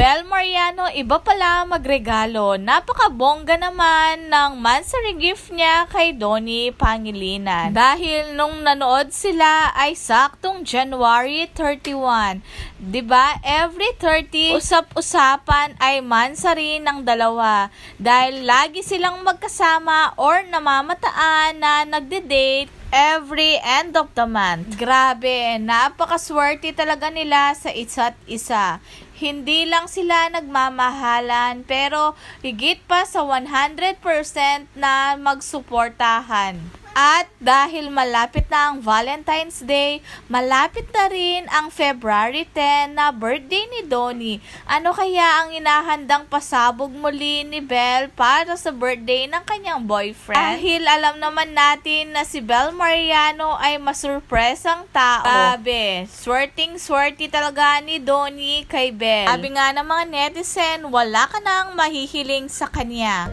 Mariano, iba pala magregalo. Napakabongga naman ng mansary gift niya kay Donnie Pangilinan. Dahil nung nanood sila ay saktong January 31. 'Di ba? Every 30, usap-usapan ay mansary ng dalawa. Dahil lagi silang magkasama or namamataan na nagde-date every end of the month. Grabe, napakaswerte talaga nila sa isa't isa. Hindi lang sila nagmamahalan pero higit pa sa 100% na magsuportahan. At dahil malapit na ang Valentine's Day, malapit na rin ang February 10 na birthday ni Donnie. Ano kaya ang inahandang pasabog muli ni Belle para sa birthday ng kanyang boyfriend? Dahil alam naman natin na si Belle Mariano ay masurpresang tao. Grabe, swerting swerte talaga ni Donnie kay Belle. Sabi nga ng mga netizen, wala ka nang mahihiling sa kanya.